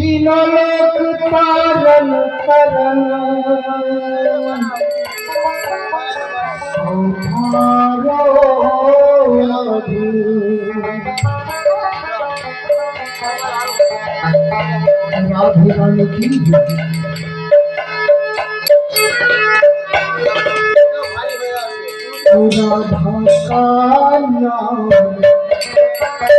तीनों तारण करण राधे रानी की पूरा भाषा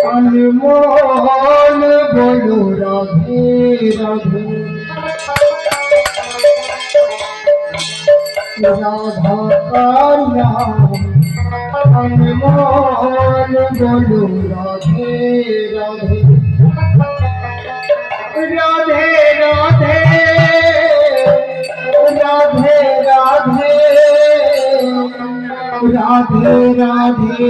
अनमोल बोलो राधे राधे। राधा का नाम अनमोल बोलो राधे राधे। राधे राधे राधे राधे। राधे राधे।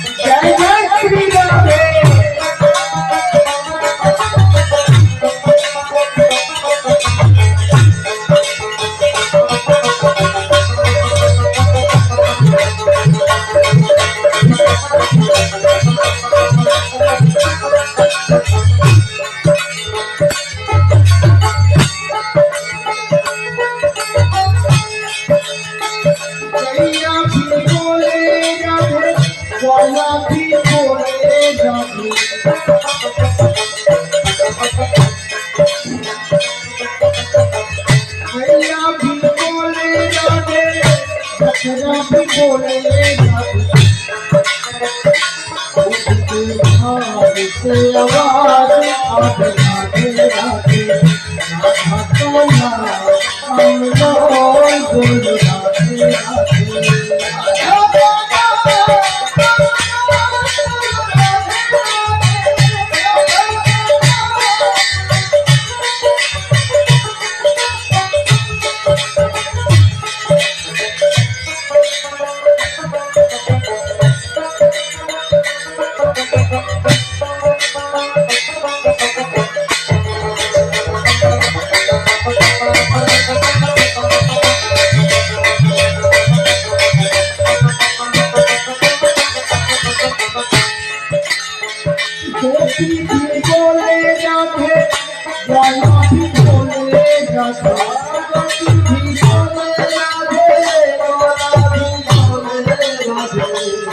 গোলাপি করে যাবে। গোলাপি করে যাবে। গোলাপি করে যাবে। আওয়াজ আবে আবে আবে আমরা গোলাপি আবে আবে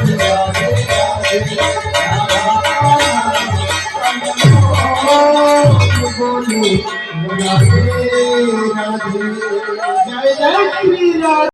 भी রাধে রাধে জয় রাধে